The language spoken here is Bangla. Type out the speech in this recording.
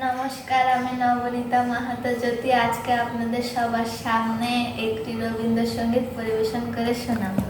নমস্কার আমি নবনীতা মাহাতো জ্যোতি। আজকে আপনাদের সবার সামনে একটি রবীন্দ্রসঙ্গীত পরিবেশন করে শোনাবো।